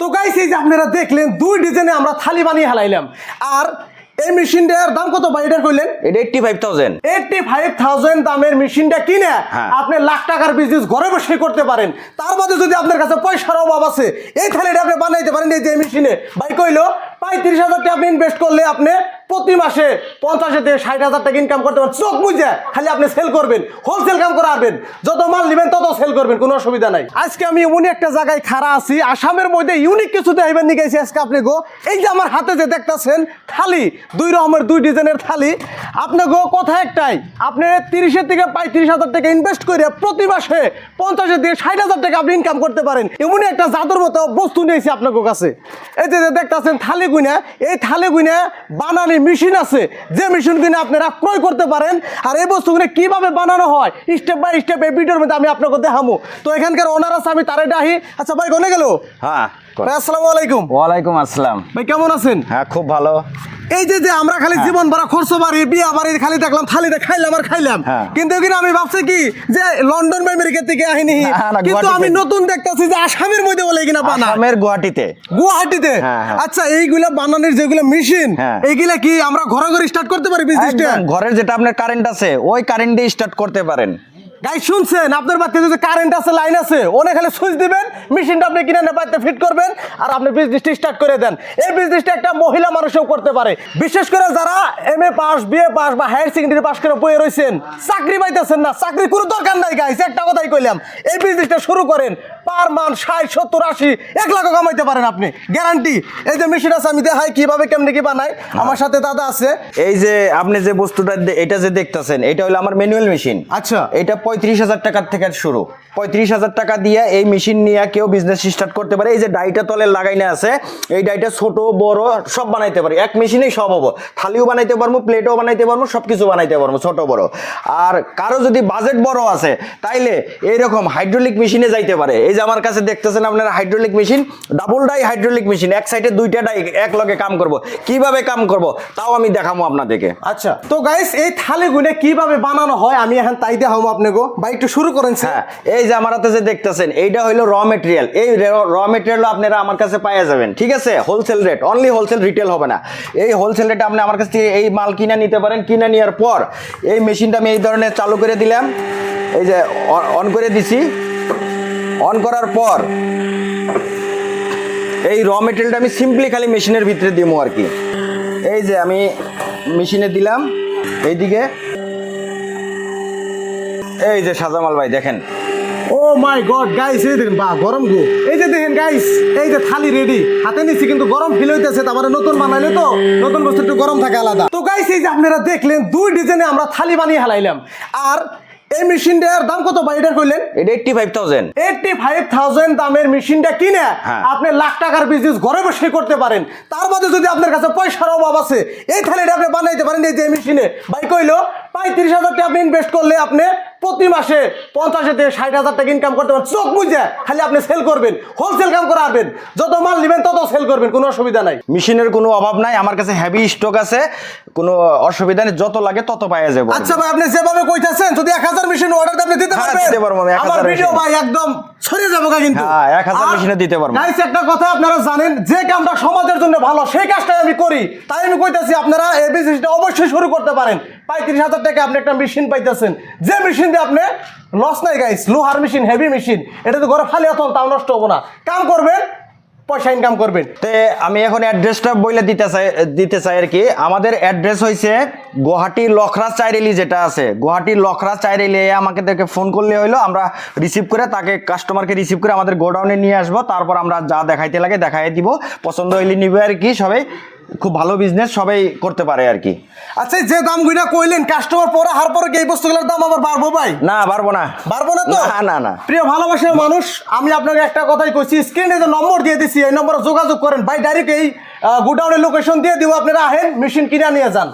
তো গাইস এই যে আপনারা দেখলেন দুই ডিজাইনে আমরা থালি বানিয়ে হালাইলাম। আর এই মেশিনটার দাম কত ভাই? এটা কইলেন? এটা eighty five thousand eighty five thousand দামের মেশিনটা কিনে হ্যাঁ। আপনি লাখ টাকার বিজনেস ঘরে বসে করতে পারেন। তার মধ্যে যদি আপনার কাছে পয়সার অভাব আছে এই থালিটা আপনি বানাইতে পারেন এই যে মেশিনে। ভাই কইলো পঁয়ত্রিশ হাজার টাকা আপনি ইনভেস্ট করলে আপনি প্রতি মাসে পঞ্চাশে থেকে ষাট হাজার টাকা ইনকাম করতে পারেন। চোখ বুঝে খালি আপনি সেল করবেন হোলসেল কাম করে আসবেন যত মাল নেবেন তত সেল করবেন, কোনো অসুবিধা নাই। আজকে আমি এমন একটা জায়গায় খাড়া আছি, আসামের মধ্যে ইউনিক কিছু দেখাইবেন নিয়ে গেছি আজকে আপনি গো। এই যে আমার হাতে যে দেখতেছেন থালি, দুই রকমের দুই ডিজাইনের থালি। আপনি গো কথা একটাই, আপনি তিরিশের থেকে পঁয়ত্রিশ হাজার টাকা ইনভেস্ট করে প্রতি মাসে পঞ্চাশের থেকে ষাট হাজার টাকা আপনি ইনকাম করতে পারেন। এমনই একটা জাদুর মতো বস্তু নিয়েছি আপনার কাছে। এই যে যে দেখতেছেন থালি গুইনা এই থালি গুইনা বানানি মেশিন আছে, যে মেশিন কিনে আপনারা ক্রয় করতে পারেন, আর এই বস্তুগুলো কীভাবে বানানো হয় স্টেপ বাই স্টেপ এই ভিডিওর মধ্যে আমি আপনাকে দেখামো। তো এখানকার ওনার আছে, আমি তারে ডাহি আচ্ছা ভাই, কোনে গেল? হ্যাঁ। ভাই আসসালামু আলাইকুম। ওয়ালাইকুম আসসালাম। ভাই কেমন আছেন? হ্যাঁ খুব ভালো। এই যে যে আমরা খালি জীবন ভরা খরচ বাড়ি বিয়া বাড়ি খালি দেখলাম থালিতে খাইলাম আর খাইলাম। কিন্তু এখানে আমি ভাবছি কি যে লন্ডন বা আমেরিকা থেকে আহিনি। না, না, কিন্তু আমি নতুন দেখতেছি যে আসামের মধ্যে বলে কিনা বানা আসামের গুয়াহাটিতে। গুয়াহাটিতে? হ্যাঁ, হ্যাঁ। আচ্ছা এইগুলা বানানোর যেগুলো মেশিন হ্যাঁ। এইগুলা কি আমরা ঘরে ঘরে স্টার্ট করতে পারি বিজনেসটা ঘরের যেটা আপনার কারেন্ট আছে ওই কারেন্ট দিয়ে স্টার্ট করতে পারেন। গাই শুনছেন? আপনার বাড়িতে যদি কারেন্ট আছে লাইন আছে, ওনে খালি সুইচ দিবেন মেশিনটা আপনি কিনে বাড়িতে ফিট করবেন, আর আপনি বিজনেসটি স্টার্ট করে দেন। এই বিজনেসটা একটা মহিলা মানুষও করতে পারে। বিশেষ করে যারা M A pass BA pass বা হায়ার সেকেন্ডারি পাস করে বয়ে রয়েছেন, চাকরি পাইতেছেন না, চাকরি কোনো দরকার নাই গাইস একটা কথাই কইলাম। এই বিজনেসটা শুরু করেন। পার মান ষাট সত্তর আশি এক লাখও কামাইতে পারেন আপনি। গ্যারান্টি এই যে মেশিন আছে আমি দেখাই কীভাবে কেমনে কি বানাই। আমার সাথে দাদা আছে। এই যে আপনি যে বস্তুটা এটা যে দেখতেছেন এটা হলো আমার ম্যানুয়াল মেশিন আচ্ছা। এটা পঁয়ত্রিশ হাজার টাকার থেকে শুরু। পঁয়ত্রিশ হাজার টাকা দিয়ে এই মেশিন নিয়ে কেউ বিজনেস স্টার্ট করতে পারে। এই যে ডাইটা তলে লাগাইনে আছে এই ডাইটা ছোট বড় সব বানাইতে পারি। এক মেশিনেই সব হব। থালিও বানাইতে পারব প্লেটও বানাইতে পারব সব কিছু বানাইতে পারব ছোট বড়। আর কারও যদি বাজেট বড় আছে তাইলে এইরকম হাইড্রোলিক মেশিনে যাইতে পারে। এই যে আমার কাছে দেখতেছেন আপনার hydraulic machine double die hydraulic machine এক সাইডে দুইটা ডাই এক লগে কাম করব। কীভাবে কাম করব তাও আমি দেখাবো আপনাদেরকে। আচ্ছা তো গাইস এই থালি গুনে কীভাবে বানানো হয়? আমি এখন তাই দেখাবো আপনাকে ভাই একটু শুরু করেন স্যার হ্যাঁ এই যে আমার হাতে যে দেখতেছেন, এইটা হলো র মেটেরিয়াল এই র মেটেরিয়াল আপনারা আমার কাছে পাইয়া যাবেন, ঠিক আছে? Wholesale rate only wholesale retail হবে না। এই হোলসেল রেটে আপনি আমার কাছ থেকে এই মাল কিনে নিতে পারেন, কিনে নেওয়ার পর এই মেশিনটা আমি এই ধরনের চালু করে দিলাম। এই যে অন করে দিছি। অন করার পর এই র মেটেরিয়ালটা আমি সিম্পলি খালি মেশিনের ভিতরে দিব আর কি। এই যে আমি মেশিনে দিলাম, এইদিকে। এই যে সাজামাল ভাই, দেখেন। ও মাই গড গাইস এই দেখেন বা গরম গো। এই যে দেখেন গাইস এই যে থালি রেডি হাতে নিচ্ছি কিন্তু গরম ফিল হইতেছে তারপরে নতুন বানাইলে তো নতুন বস্তু একটু গরম থাকে আলাদা। তো গাইস এই যে আপনারা দেখলেন দুই ডিজাইনে আমরা থালি বানিয়ে হালাইলাম। আর এই মেশিনটার দাম কত ভাই কইলেন? এটা থাউজেন্ড দামের মেশিনটা কিনে হ্যাঁ। আপনি লাখ টাকার বিজনেস ঘরে বসে করতে পারেন। তার মধ্যে যদি আপনার কাছে পয়সার অভাব আছে এই থালিটা আপনি বানাইতে পারেন এই যে মেশিনে ভাই কইলো পঁয়ত্রিশ হাজার টাকা আপনি ইনভেস্ট করলে আপনি প্রতি মাসে পঞ্চাশে থেকে ষাট হাজার টাকা ইনকাম করতে পারেন। চোখ বুঝে খালি আপনি সেল করবেন হোলসেল কাম করে আসবেন যত মাল নেবেন তত সেল করবেন কোনো অসুবিধা নাই। মেশিনের কোনো অভাব নাই আমার কাছে হেভি স্টক আছে কোনো অসুবিধা নেই যত লাগে তত পাইয়া যাব আচ্ছা ভাই আপনি যেভাবে কইতাছেন যদি এক হাজার মেশিন অর্ডার আপনি দিতে হ্যাঁ, পারবেন দিতে পারব আমি, আমার ভিডিও ভাই একদম ছড়িয়ে যাব কিন্তু। হ্যাঁ, 1000 আর machine-এ দিতে পারব। guys, একটা কথা আপনারা জানেন যে কামটা সমাজের জন্য ভালো সেই কাজটাই আমি করি। তাই আমি কইতাছি আপনারা এই বিজনেসটা অবশ্যই শুরু করতে পারেন। পঁয়ত্রিশ হাজার টাকা আপনি একটা মেশিন পাইতেছেন। যে মেশিন দিয়ে আপনি লস নাই গাইস লোহার মেশিন হেভি মেশিন এটা তো ঘরে ফালি অথন তাও নষ্ট হব না। কাম করবেন, পয়সা ইনকাম করবেন। তো আমি এখন অ্যাড্রেসটা বইলে দিতে চাই দিতে চাই আর কি। আমাদের অ্যাড্রেস হয়েছে গুয়াহাটি লখরা চাইরেলি যেটা আছে। গুয়াহাটি লখরা চাইরেলি আমাকে দেখে ফোন করলে হইল, আমরা রিসিভ করে তাকে কাস্টমারকে রিসিভ করে আমাদের গোডাউনে নিয়ে আসব। তারপর আমরা যা দেখাইতে লাগে দেখাই দিব। পছন্দ হইলে নিবে আর কি সবাই। খুব ভালো বিজনেস সবাই করতে পারে আর কি। আচ্ছা যে দাম গুইনা কইলেন কাস্টমার পরে হার পরে এই বস্তুগুলোর দাম আবার বাড়বো ভাই? না বাড়বো না। বাড়বো না তো? না না না। প্রিয় ভালোবাসার মানুষ আমি আপনাকে একটা কথাই কইছি স্ক্রিনে যে নম্বর দিয়ে দিছি এই নম্বরে যোগাযোগ করেন। ভাই ডাইরেক্ট এই গুডাউনের লোকেশন দিয়ে দিব আপনারা আহেন মেশিন কিনে নিয়ে যান।